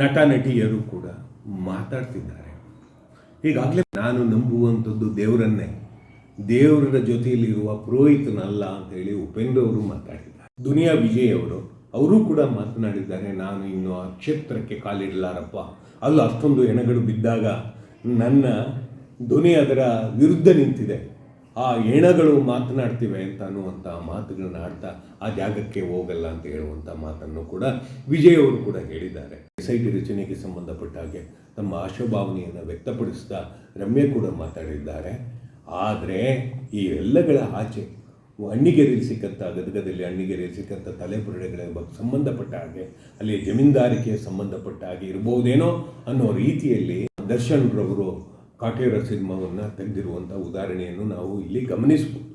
ನಟ ನಟಿಯರು ಕೂಡ ಮಾತಾಡ್ತಿದ್ದಾರೆ. ಈಗಾಗಲೇ ನಾನು ನಂಬುವಂಥದ್ದು ದೇವರನ್ನೇ. ದೇವರ ಜೊತೆಯಲ್ಲಿರುವ ಪುರೋಹಿತನಲ್ಲ ಅಂತೇಳಿ ಉಪೇಂದ್ರ ಅವರು ಮಾತಾಡಿದ್ದಾರೆ. ದುನಿಯಾ ವಿಜಯ್ ಅವರು ಅವರು ಕೂಡ ಮಾತನಾಡಿದ್ದಾರೆ, ನಾನು ಇನ್ನು ಆ ಕ್ಷೇತ್ರಕ್ಕೆ ಕಾಲಿಡಲಾರಪ್ಪ. ಅಲ್ಲ ಅಷ್ಟೊಂದು ಎಣಗಳು ಬಿದ್ದಾಗ ನನ್ನ ಧ್ವನಿ ಅದರ ವಿರುದ್ಧ ನಿಂತಿದೆ. ಆ ಹೆಣಗಳು ಮಾತನಾಡ್ತಿವೆ ಅಂತ ಅನ್ನುವಂಥ ಮಾತುಗಳನ್ನ ಆಡ್ತಾ ಆ ಜಾಗಕ್ಕೆ ಹೋಗಲ್ಲ ಅಂತ ಹೇಳುವಂಥ ಮಾತನ್ನು ಕೂಡ ವಿಜಯ್ ಅವರು ಕೂಡ ಹೇಳಿದ್ದಾರೆ. ಎಸ್ ಐ ಟಿ ರಚನೆಗೆ ಸಂಬಂಧಪಟ್ಟ ಹಾಗೆ ತಮ್ಮ ಆಶಾಭಾವನೆಯನ್ನು ವ್ಯಕ್ತಪಡಿಸ್ತಾ ರಮ್ಯ ಕೂಡ ಮಾತಾಡಿದ್ದಾರೆ. ಆದರೆ ಈ ಎಲ್ಲಗಳ ಆಚೆ ಹಣ್ಣಿಗೆರೆಯಲ್ಲಿ ಸಿಕ್ಕಂಥ ಗದಗದಲ್ಲಿ ಹಣ್ಣಿಗೆರೆಯಲ್ಲಿ ಸಿಕ್ಕಂಥ ತಲೆಪುರಡೆಗಳ ಬಗ್ಗೆ ಸಂಬಂಧಪಟ್ಟ ಹಾಗೆ ಅಲ್ಲಿ ಜಮೀನ್ದಾರಿಕೆ ಸಂಬಂಧಪಟ್ಟ ಹಾಗೆ ಇರ್ಬೋದೇನೋ ಅನ್ನೋ ರೀತಿಯಲ್ಲಿ ದರ್ಶನ್ ರವರು ಕಾಟೇರ ಸಿನಿಮಾವನ್ನು ತೆಗೆದಿರುವಂಥ ಉದಾಹರಣೆಯನ್ನು ನಾವು ಇಲ್ಲಿ ಗಮನಿಸ್ಬೋದು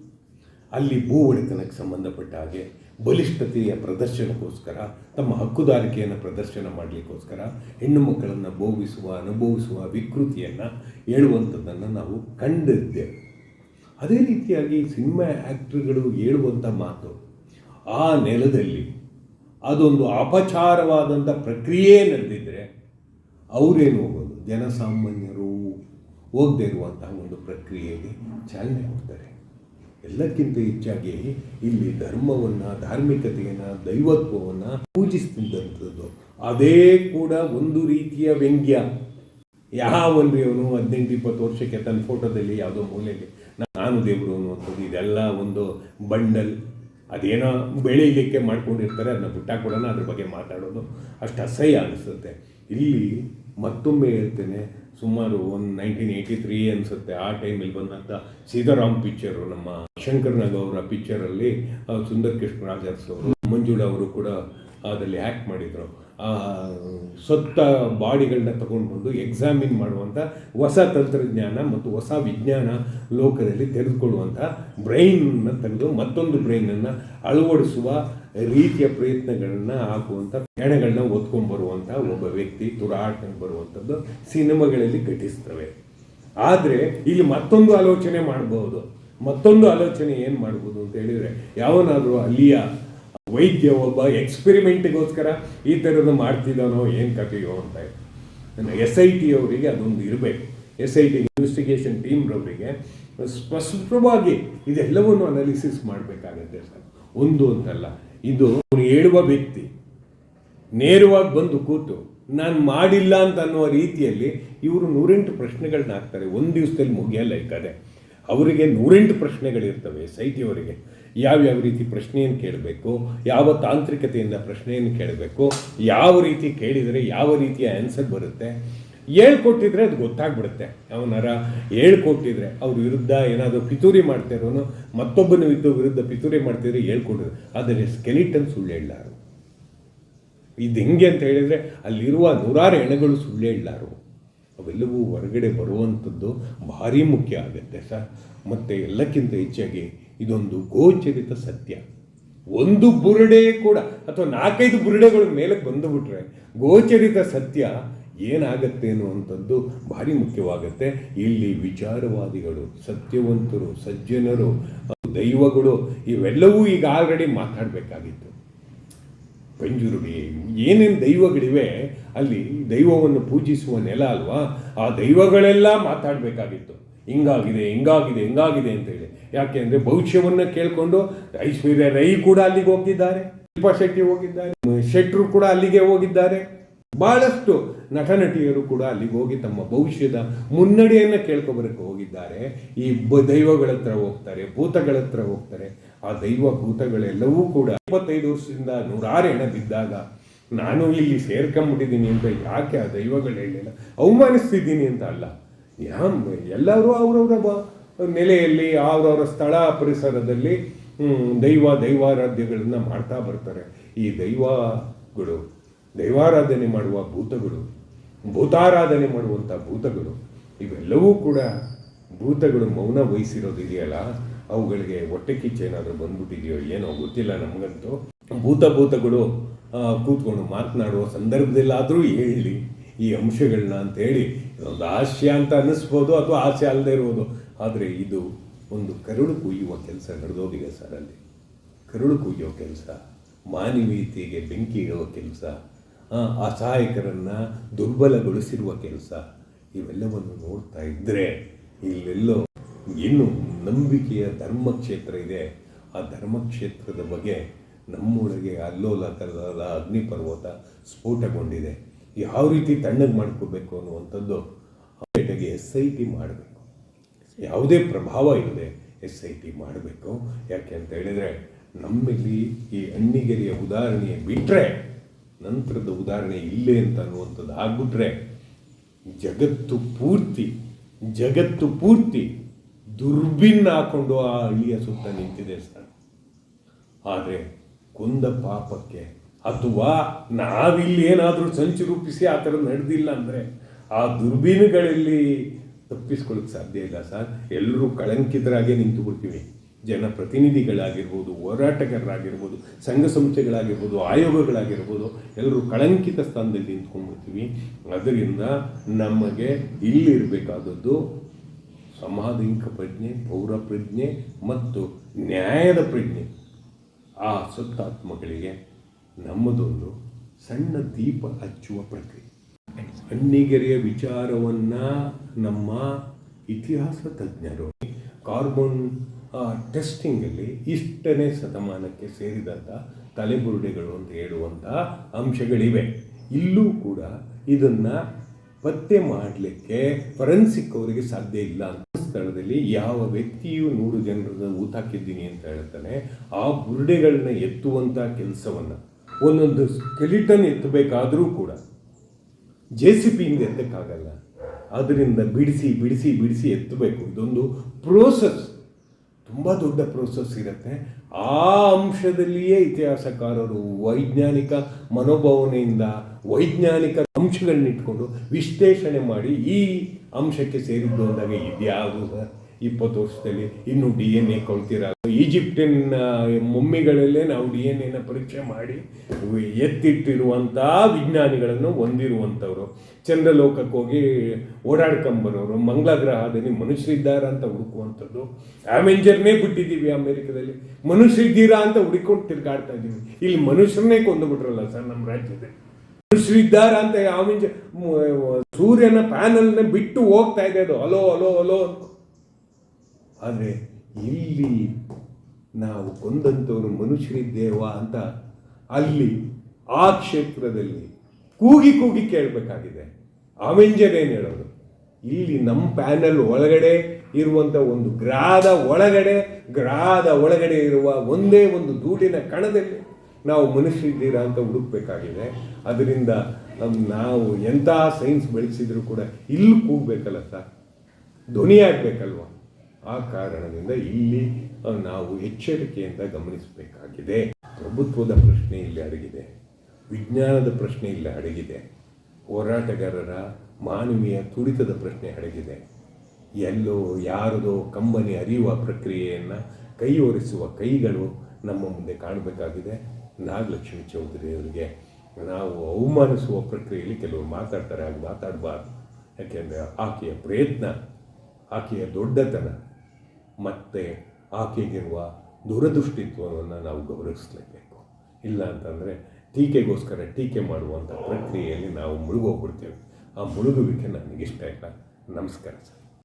ಅಲ್ಲಿ ಭೂ ಒಡೆತನಕ್ಕೆ ಸಂಬಂಧಪಟ್ಟ ಹಾಗೆ ಬಲಿಷ್ಠತೆಯ ಪ್ರದರ್ಶನಕ್ಕೋಸ್ಕರ, ತಮ್ಮ ಹಕ್ಕುದಾರಿಕೆಯನ್ನು ಪ್ರದರ್ಶನ ಮಾಡಲಿಕ್ಕೋಸ್ಕರ, ಹೆಣ್ಣು ಮಕ್ಕಳನ್ನು ಭೋಗಿಸುವ ಅನುಭವಿಸುವ ವಿಕೃತಿಯನ್ನು ಹೇಳುವಂಥದ್ದನ್ನು ನಾವು ಕಂಡಿದ್ದೇವೆ. ಅದೇ ರೀತಿಯಾಗಿ ಸಿನಿಮಾ ಆ್ಯಕ್ಟ್ರುಗಳು ಹೇಳುವಂಥ ಮಾತು, ಆ ನೆಲದಲ್ಲಿ ಅದೊಂದು ಅಪಚಾರವಾದಂಥ ಪ್ರಕ್ರಿಯೆ ನಡೆದಿದ್ದರೆ ಅವರೇನು ಹೋಗೋದು? ಜನಸಾಮಾನ್ಯರು ಹೋಗದೇ ಇರುವಂತಹ ಒಂದು ಪ್ರಕ್ರಿಯೆಗೆ ಚಾಲನೆ ಕೊಡ್ತಾರೆ. ಎಲ್ಲಕ್ಕಿಂತ ಹೆಚ್ಚಾಗಿ ಇಲ್ಲಿ ಧರ್ಮವನ್ನು, ಧಾರ್ಮಿಕತೆಯನ್ನು, ದೈವತ್ವವನ್ನು ಪೂಜಿಸ್ತಿದ್ದಂಥದ್ದು ಅದೇ ಕೂಡ ಒಂದು ರೀತಿಯ ವ್ಯಂಗ್ಯ. ಯಾವನ್ರಿ ಅವನು ಹದಿನೆಂಟು, ಇಪ್ಪತ್ತು ವರ್ಷಕ್ಕೆ ತನ್ನ ಫೋಟೋದಲ್ಲಿ ಯಾವುದೋ ಮೂಲೆಯಲ್ಲಿ, ನಾನು ದೇವರು ಅನ್ನುವಂಥದ್ದು, ಇದೆಲ್ಲ ಒಂದು ಬಂಡಲ್. ಅದೇನೋ ಬೆಳೀಲಿಕ್ಕೆ ಮಾಡ್ಕೊಂಡಿರ್ತಾರೆ, ಅದನ್ನ ಬಿಟ್ಟಾಕೊಡೋಣ ಅದ್ರ ಬಗ್ಗೆ ಮಾತಾಡೋದು. ಅಷ್ಟು ಅಸಹ್ಯ ಅನಿಸುತ್ತೆ. ಇಲ್ಲಿ ಮತ್ತೊಮ್ಮೆ ಹೇಳ್ತೇನೆ, ಸುಮಾರು ಒಂದು ನೈನ್ಟೀನ್ ಏಯ್ಟಿ ತ್ರೀ ಅನಿಸುತ್ತೆ, ಆ ಟೈಮಲ್ಲಿ ಬಂದಂಥ ಸೀತಾರಾಮ್ ಪಿಕ್ಚರು ನಮ್ಮ ಶಂಕರ್ನಾಗ್ ಅವರ ಪಿಕ್ಚರಲ್ಲಿ ಸುಂದರ್ ಕೃಷ್ಣ ರಾಜರ್ಸ್ ಅವರು ಮಂಜುಳ ಅವರು ಕೂಡ ಅದರಲ್ಲಿ ಆ್ಯಕ್ಟ್ ಮಾಡಿದರು. ಆ, ಸತ್ತ ಬಾಡಿಗಳನ್ನ ತಗೊಂಡು ಬಂದು ಎಕ್ಸಾಮಿನ್ ಮಾಡುವಂಥ ಹೊಸ ತಂತ್ರಜ್ಞಾನ ಮತ್ತು ಹೊಸ ವಿಜ್ಞಾನ ಲೋಕದಲ್ಲಿ ತೆಗೆದುಕೊಳ್ಳುವಂಥ ಬ್ರೈನ್ನ ತೆಗೆದು ಮತ್ತೊಂದು ಬ್ರೈನನ್ನು ಅಳವಡಿಸುವ ರೀತಿಯ ಪ್ರಯತ್ನಗಳನ್ನು ಹಾಕುವಂಥ ಹೆಣಗಳನ್ನ ಒತ್ಕೊಂಡ್ಬರುವಂಥ ಒಬ್ಬ ವ್ಯಕ್ತಿ ತುರಾಟ ಬರುವಂಥದ್ದು ಸಿನಿಮಾಗಳಲ್ಲಿ ಘಟಿಸ್ತವೆ. ಆದರೆ, ಇಲ್ಲಿ ಮತ್ತೊಂದು ಆಲೋಚನೆ ಮಾಡಬಹುದು ಮತ್ತೊಂದು ಆಲೋಚನೆ ಏನು ಮಾಡ್ಬೋದು ಅಂತ ಹೇಳಿದರೆ, ಯಾವನಾದರೂ ಅಲ್ಲಿಯ ವೈದ್ಯ ಒಬ್ಬ ಎಕ್ಸ್ಪೆರಿಮೆಂಟ್ಗೋಸ್ಕರ ಈ ಥರದ್ದು ಮಾಡ್ತಿದ್ದಾನೋ ಏನು ಕಥೆಯೋ ಅಂತ ಎಸ್ ಐ ಟಿ ಅವರಿಗೆ ಅದೊಂದು ಇರಬೇಕು. ಎಸ್ ಐ ಟಿ ಇನ್ವೆಸ್ಟಿಗೇಷನ್ ಟೀಮ್ರವರಿಗೆ ಸ್ಪಷ್ಟವಾಗಿ ಇದೆಲ್ಲವನ್ನು ಅನಾಲಿಸಿಸ್ ಮಾಡಬೇಕಾಗತ್ತೆ ಸರ್. ಒಂದು ಅಂತಲ್ಲ, ಇದು ಹೇಳುವ ವ್ಯಕ್ತಿ, ನೇರವಾಗಿ ಬಂದು ಕೂತು, ನಾನು ಮಾಡಿಲ್ಲ ಅಂತ ಅನ್ನುವ ರೀತಿಯಲ್ಲಿ ಇವರು ನೂರೆಂಟು ಪ್ರಶ್ನೆಗಳನ್ನ ಹಾಕ್ತಾರೆ. ಒಂದು ದಿವಸದಲ್ಲಿ ಮುಗಿಯಲ್ಲ ಈ ಕತೆ. ಅವರಿಗೆ ನೂರೆಂಟು ಪ್ರಶ್ನೆಗಳಿರ್ತವೆ ಸೈಟಿಯವರಿಗೆ. ಯಾವ್ಯಾವ ರೀತಿ ಪ್ರಶ್ನೆಯನ್ನು ಕೇಳಬೇಕು, ಯಾವ ತಾಂತ್ರಿಕತೆಯಿಂದ ಪ್ರಶ್ನೆಯನ್ನು ಕೇಳಬೇಕು, ಯಾವ ರೀತಿ ಕೇಳಿದರೆ ಯಾವ ರೀತಿಯ ಆನ್ಸರ್ ಬರುತ್ತೆ. ಹೇಳ್ಕೊಟ್ಟಿದ್ರೆ ಅದು ಗೊತ್ತಾಗ್ಬಿಡುತ್ತೆ. ಅವನಾರ ಹೇಳ್ಕೊಟ್ಟಿದ್ರೆ ಅವ್ರ ವಿರುದ್ಧ ಏನಾದರೂ ಪಿತೂರಿ ಮಾಡ್ತಿರೋನು ಮತ್ತೊಬ್ಬನ ವಿರುದ್ಧ ವಿರುದ್ಧ ಪಿತೂರಿ ಮಾಡ್ತಿದ್ರೆ ಹೇಳ್ಕೊಟ್ಟಿದ್ರು ಆದರೆ ಸ್ಕೆಲಿಟನ್ ಸುಳ್ಳು ಹೇಳಲಾರು. ಇದು ಹೆಂಗೆ ಅಂತ ಹೇಳಿದರೆ ಅಲ್ಲಿರುವ ನೂರಾರು ಹೆಣಗಳು ಸುಳ್ಳು ಹೇಳಲಾರು. ಅವೆಲ್ಲವೂ ಹೊರಗಡೆ ಬರುವಂಥದ್ದು ಭಾರಿ ಮುಖ್ಯ ಆಗುತ್ತೆ ಸರ್. ಮತ್ತು ಎಲ್ಲಕ್ಕಿಂತ ಹೆಚ್ಚಾಗಿ ಇದೊಂದು ಗೋಚರಿತ ಸತ್ಯ. ಒಂದು ಬುರುಡೆ ಕೂಡ ಅಥವಾ ನಾಲ್ಕೈದು ಬುರುಡೆಗಳು ಮೇಲೆ ಬಂದುಬಿಟ್ರೆ ಗೋಚರಿತ ಸತ್ಯ ಏನಾಗತ್ತೆ ಅನ್ನುವಂಥದ್ದು ಭಾರಿ ಮುಖ್ಯವಾಗುತ್ತೆ. ಇಲ್ಲಿ ವಿಚಾರವಾದಿಗಳು, ಸತ್ಯವಂತರು, ಸಜ್ಜನರು, ದೈವಗಳು ಇವೆಲ್ಲವೂ ಈಗ ಆಲ್ರೆಡಿ ಮಾತಾಡಬೇಕಾಗಿತ್ತು. ಪಂಜುರುಡಿ ಏನೇನು ದೈವಗಳಿವೆ ಅಲ್ಲಿ ದೈವವನ್ನು ಪೂಜಿಸುವ ನೆಲ ಅಲ್ವಾ? ಆ ದೈವಗಳೆಲ್ಲ ಮಾತಾಡಬೇಕಾಗಿತ್ತು. ಹಿಂಗಾಗಿದೆ ಹಿಂಗಾಗಿದೆ ಹಿಂಗಾಗಿದೆ ಅಂತೇಳಿ ಯಾಕೆ ಅಂದರೆ ಭವಿಷ್ಯವನ್ನು ಕೇಳಿಕೊಂಡು ಐಶ್ವರ್ಯ ರೈ ಕೂಡ ಅಲ್ಲಿಗೆ ಹೋಗಿದ್ದಾರೆ. ಶಿಲ್ಪಾ ಶೆಟ್ಟಿ ಹೋಗಿದ್ದಾರೆ. ಶೆಟ್ರು ಕೂಡ ಅಲ್ಲಿಗೆ ಹೋಗಿದ್ದಾರೆ. ಬಹಳಷ್ಟು ನಟ ನಟಿಯರು ಕೂಡ ಅಲ್ಲಿಗೆ ಹೋಗಿ ತಮ್ಮ ಭವಿಷ್ಯದ ಮುನ್ನಡೆಯನ್ನು ಕೇಳ್ಕೊಬರಕ್ಕೆ ಹೋಗಿದ್ದಾರೆ. ಈ ಬ ದೈವಗಳ ಹತ್ರ ಹೋಗ್ತಾರೆ, ಭೂತಗಳ ಹತ್ರ ಹೋಗ್ತಾರೆ. ಆ ದೈವ ಭೂತಗಳೆಲ್ಲವೂ ಕೂಡ ಇಪ್ಪತ್ತೈದು ವರ್ಷದಿಂದ ನೂರಾರು ಹೆಣ ಬಿದ್ದಾಗ ನಾನು ಇಲ್ಲಿ ಸೇರ್ಕೊಂಬಿಟ್ಟಿದ್ದೀನಿ ಅಂತ ಯಾಕೆ ಆ ದೈವಗಳು ಹೇಳಿಲ್ಲ? ಅವಮಾನಿಸ್ತಿದ್ದೀನಿ ಅಂತ ಅಲ್ಲ. ಯಾ ಎಲ್ಲರೂ ಅವರವರ ನೆಲೆಯಲ್ಲಿ, ಅವರವರ ಸ್ಥಳ ಪರಿಸರದಲ್ಲಿ ದೈವ ದೈವಾರಾಧ್ಯಗಳನ್ನ ಮಾಡ್ತಾ ಬರ್ತಾರೆ. ಈ ದೈವಗಳು, ದೈವಾರಾಧನೆ ಮಾಡುವ ಭೂತಗಳು, ಭೂತಾರಾಧನೆ ಮಾಡುವಂಥ ಭೂತಗಳು, ಇವೆಲ್ಲವೂ ಕೂಡ ಭೂತಗಳು ಮೌನ ವಹಿಸಿರೋದಿದೆಯಲ್ಲ ಅವುಗಳಿಗೆ ಹೊಟ್ಟೆ ಕಿಚ್ಚು ಏನಾದರೂ ಬಂದ್ಬಿಟ್ಟಿದೆಯೋ ಏನೋ ಗೊತ್ತಿಲ್ಲ ನಮಗಂತೂ. ಭೂತ ಭೂತಗಳು ಕೂತ್ಕೊಂಡು ಮಾತನಾಡುವ ಸಂದರ್ಭದಲ್ಲಾದರೂ ಹೇಳಿ ಈ ಅಂಶಗಳನ್ನ ಅಂತೇಳಿ ಇದೊಂದು ಆಶಯ ಅಂತ ಅನ್ನಿಸ್ಬೋದು ಅಥವಾ ಆಸೆ ಅಲ್ಲದೆ ಇರ್ಬೋದು. ಆದರೆ ಇದು ಒಂದು ಕರುಳು ಕುಯ್ಯುವ ಕೆಲಸ ನಡೆದೋಗಿದೆ ಸರ್ ಅಲ್ಲಿ. ಕರುಳು ಕುಯ್ಯೋ ಕೆಲಸ, ಮಾನವೀಯತೆಗೆ ಬೆಂಕಿ ಇಡುವ ಕೆಲಸ ಅಸಹಾಯಕರನ್ನು ದುರ್ಬಲಗೊಳಿಸಿರುವ ಕೆಲಸ, ಇವೆಲ್ಲವನ್ನು ನೋಡ್ತಾ ಇದ್ದರೆ ಇಲ್ಲೆಲ್ಲೋ ಇನ್ನು ನಂಬಿಕೆಯ ಧರ್ಮಕ್ಷೇತ್ರ ಇದೆ. ಆ ಧರ್ಮಕ್ಷೇತ್ರದ ಬಗ್ಗೆ ನಮ್ಮೊಳಗೆ ಅಲ್ಲೋಲ ಕಲ್ಲೋಲ ಅಗ್ನಿಪರ್ವತ ಸ್ಫೋಟಗೊಂಡಿದೆ. ಯಾವ ರೀತಿ ತಣ್ಣಗೆ ಮಾಡ್ಕೋಬೇಕು ಅನ್ನುವಂಥದ್ದು ಜೊತೆಗೆ ಎಸ್ ಐ ಟಿ ಮಾಡಬೇಕು. ಯಾವುದೇ ಪ್ರಭಾವ ಇಲ್ಲದೆ ಎಸ್ ಐ ಟಿ ಮಾಡಬೇಕು. ಯಾಕೆ ಅಂತ ಹೇಳಿದರೆ, ನಮ್ಮಲ್ಲಿ ಈ ಅಣ್ಣಿಗೆರೆಯ ಉದಾಹರಣೆ ಬಿಟ್ಟರೆ ನಂತರದ ಉದಾಹರಣೆ ಇಲ್ಲೇ ಅಂತ ಅನ್ನುವಂಥದ್ದು ಆಗ್ಬಿಟ್ರೆ, ಜಗತ್ತು ಪೂರ್ತಿ ಜಗತ್ತು ಪೂರ್ತಿ ದುರ್ಬಿನ್ ಹಾಕೊಂಡು ಆ ಹಳ್ಳಿಯ ಸುತ್ತ ನಿಂತಿದೆ ಸರ್. ಆದರೆ ಕೊಂದ ಪಾಪಕ್ಕೆ. ಅಥವಾ ನಾವಿಲ್ಲಿ ಏನಾದರೂ ಸಂಚು ರೂಪಿಸಿ ಆ ಥರ ನಡೆದಿಲ್ಲ ಅಂದರೆ ಆ ದುರ್ಬೀನುಗಳಲ್ಲಿ ತಪ್ಪಿಸ್ಕೊಳ್ಳೋಕೆ ಸಾಧ್ಯ ಇಲ್ಲ ಸರ್. ಎಲ್ಲರೂ ಕಳಂಕಿತರಾಗೆ ನಿಂತು ಬಿಡ್ತೀವಿ ಜನಪ್ರತಿನಿಧಿಗಳಾಗಿರ್ಬೋದು, ಹೋರಾಟಗಾರರಾಗಿರ್ಬೋದು, ಸಂಘ ಸಂಸ್ಥೆಗಳಾಗಿರ್ಬೋದು, ಆಯೋಗಗಳಾಗಿರ್ಬೋದು, ಎಲ್ಲರೂ ಕಳಂಕಿತ ಸ್ಥಾನದಲ್ಲಿ ನಿಂತ್ಕೊಂಡ್ಬಿಡ್ತೀವಿ. ಅದರಿಂದ ನಮಗೆ ಇಲ್ಲಿರಬೇಕಾದದ್ದು ಸಮಾಧಾನಿಕ ಪ್ರಜ್ಞೆ ಪೌರ ಪ್ರಜ್ಞೆ ಮತ್ತು ನ್ಯಾಯದ ಪ್ರಜ್ಞೆ. ಆ ಸುತ್ತಾತ್ಮಗಳಿಗೆ ನಮ್ಮದೊಂದು ಸಣ್ಣ ದೀಪ ಹಚ್ಚುವ ಪ್ರಕ್ರಿಯೆ. ಅಣ್ಣಿಗೆರೆಯ ವಿಚಾರವನ್ನು ನಮ್ಮ ಇತಿಹಾಸ ತಜ್ಞರು ಕಾರ್ಬನ್ ಟೆಸ್ಟಿಂಗಲ್ಲಿ ಇಷ್ಟನೇ ಶತಮಾನಕ್ಕೆ ಸೇರಿದಂಥ ತಲೆಬುರುಡೆಗಳು ಅಂತ ಹೇಳುವಂಥ ಅಂಶಗಳಿವೆ. ಇಲ್ಲೂ ಕೂಡ ಇದನ್ನು ಪತ್ತೆ ಮಾಡಲಿಕ್ಕೆ ಫರೆನ್ಸಿಕ್ ಅವರಿಗೆ ಸಾಧ್ಯ ಇಲ್ಲ ಅಂತ ಸ್ಥಳದಲ್ಲಿ ಯಾವ ವ್ಯಕ್ತಿಯು ನೂರು ಜನರನ್ನ ಊತಾಕಿದ್ದೀನಿ ಅಂತ ಹೇಳ್ತಾನೆ, ಆ ಬುರುಡೆಗಳನ್ನ ಎತ್ತುವಂಥ ಕೆಲಸವನ್ನು, ಒಂದೊಂದು ಸ್ಕೆಲಿಟನ್ ಎತ್ತಬೇಕಾದರೂ ಕೂಡ ಜೆ ಸಿ ಪಿಯಿಂದ ಎತ್ತಕ್ಕಾಗಲ್ಲ. ಅದರಿಂದ ಬಿಡಿಸಿ ಬಿಡಿಸಿ ಬಿಡಿಸಿ ಎತ್ತಬೇಕು. ಇದೊಂದು ಪ್ರೋಸೆಸ್ ತುಂಬ ದೊಡ್ಡ ಪ್ರೋಸೆಸ್ ಇರುತ್ತೆ. ಆ ಅಂಶದಲ್ಲಿಯೇ ಇತಿಹಾಸಕಾರರು ವೈಜ್ಞಾನಿಕ ಮನೋಭಾವನೆಯಿಂದ ವೈಜ್ಞಾನಿಕ ಅಂಶಗಳನ್ನಿಟ್ಕೊಂಡು ವಿಶ್ಲೇಷಣೆ ಮಾಡಿ ಈ ಅಂಶಕ್ಕೆ ಸೇರಿದ್ದು ಅಂದಾಗ ಇದ್ಯಾವುದು? ಸರ್ ಇಪ್ಪತ್ತು ವರ್ಷದಲ್ಲಿ ಇನ್ನು ಡಿ ಎನ್ ಎ ಕೊಳ್ತೀರ ಈಜಿಪ್ಟಿನ ಮಮ್ಮಿಗಳಲ್ಲೇ ನಾವು ಡಿ ಎನ್ ಎನ ಪರೀಕ್ಷೆ ಮಾಡಿ ಎತ್ತಿಟ್ಟಿರುವಂಥ ವಿಜ್ಞಾನಿಗಳನ್ನು ಹೊಂದಿರುವಂಥವ್ರು. ಚಂದ್ರಲೋಕಕ್ಕೆ ಹೋಗಿ ಓಡಾಡ್ಕೊಂಬರೋರು ಮಂಗಳ ಗ್ರಹದಲ್ಲಿ ಮನುಷ್ಯರಿದ್ದಾರಾ ಅಂತ ಹುಡುಕುವಂಥದ್ದು. ಆವೆಂಜರ್ನೇ ಬಿಟ್ಟಿದ್ದೀವಿ ಅಮೇರಿಕದಲ್ಲಿ. ಮನುಷ್ಯರಿದ್ದೀರಾ ಅಂತ ಹುಡುಕೊಂಡು ತಿರ್ಗಾಡ್ತಾ ಇದ್ದೀವಿ. ಇಲ್ಲಿ ಮನುಷ್ಯರನ್ನೇ ಕೊಂದುಬಿಟ್ರಲ್ಲ ಸರ್ ನಮ್ಮ ರಾಜ್ಯದಲ್ಲಿ. ಮನುಷ್ಯರಿದ್ದಾರ ಅಂತ ಆವೆಂಜರ್ ಸೂರ್ಯನ ಪ್ಯಾನಲ್ನ ಬಿಟ್ಟು ಹೋಗ್ತಾ ಇದೆ ಅದು. ಅಲೋ ಅಲೋ ಅಲೋ ಅಂತ. ಆದರೆ ಇಲ್ಲಿ ನಾವು ಕೊಂದಂಥವರು ಮನುಷ್ಯರಿದ್ದೇವಾ ಅಂತ ಅಲ್ಲಿ ಆ ಕ್ಷೇತ್ರದಲ್ಲಿ ಕೂಗಿ ಕೂಗಿ ಕೇಳಬೇಕಾಗಿದೆ. ಅವೆಂಜರ್ ಏನು ಹೇಳೋದು? ಇಲ್ಲಿ ನಮ್ಮ ಪ್ಯಾನಲ್ ಒಳಗಡೆ ಇರುವಂಥ ಒಂದು ಗ್ರಹದ ಒಳಗಡೆ ಗ್ರಹದ ಒಳಗಡೆ ಇರುವ ಒಂದೇ ಒಂದು ಧೂಳಿನ ಕಣದಲ್ಲಿ ನಾವು ಮನುಷ್ಯರಿದ್ದೀರಾ ಅಂತ ಹುಡುಕ್ಬೇಕಾಗಿದೆ. ಅದರಿಂದ ನಾವು ಎಂಥ ಸೈನ್ಸ್ ಬೆಳೆಸಿದ್ರು ಕೂಡ ಇಲ್ಲಿ ಕೂಗಬೇಕಲ್ಲ ಸರ್. ಧ್ವನಿ ಆಗಬೇಕಲ್ವ? ಆ ಕಾರಣದಿಂದ ಇಲ್ಲಿ ನಾವು ಎಚ್ಚರಿಕೆಯಿಂದ ಗಮನಿಸಬೇಕಾಗಿದೆ. ಪ್ರಭುತ್ವದ ಪ್ರಶ್ನೆ ಇಲ್ಲಿ ಅಡಗಿದೆ. ವಿಜ್ಞಾನದ ಪ್ರಶ್ನೆ ಇಲ್ಲಿ ಅಡಗಿದೆ. ಹೋರಾಟಗಾರರ ಮಾನವೀಯ ತುಡಿತದ ಪ್ರಶ್ನೆ ಅಡಗಿದೆ. ಎಲ್ಲೋ, ಯಾರದೋ ಕಂಬನಿ ಅರಿಯುವ ಪ್ರಕ್ರಿಯೆಯನ್ನು ಕೈಯೊರೆಸುವ ಕೈಗಳು ನಮ್ಮ ಮುಂದೆ ಕಾಣಬೇಕಾಗಿದೆ. ನಾಗಲಕ್ಷ್ಮಿ ಚೌಧರಿ ಅವರಿಗೆ ನಾವು ಅವಮಾನಿಸುವ ಪ್ರಕ್ರಿಯೆಯಲ್ಲಿ ಕೆಲವರು ಮಾತಾಡ್ತಾರೆ, ಹಾಗೆ ಮಾತಾಡಬಾರ್ದು. ಯಾಕೆಂದರೆ, ಆಕೆಯ ಪ್ರಯತ್ನ, ಆಕೆಯ ದೊಡ್ಡತನ ಮತ್ತು ಆಕೆಗಿರುವ ದೂರದೃಷ್ಟಿತ್ವವನ್ನು ನಾವು ಗೌರವಿಸಲೇಬೇಕು. ಇಲ್ಲ ಅಂತಂದರೆ ಟೀಕೆಗೋಸ್ಕರ ಟೀಕೆ ಮಾಡುವಂಥ ಪ್ರಕ್ರಿಯೆಯಲ್ಲಿ ನಾವು ಮುಳುಗೋಗ್ಬಿಡ್ತೇವೆ. ಆ ಮುಳುಗುವಿಕೆ ನನಗಿಷ್ಟ ಇಲ್ಲ. ನಮಸ್ಕಾರ ಸರ್.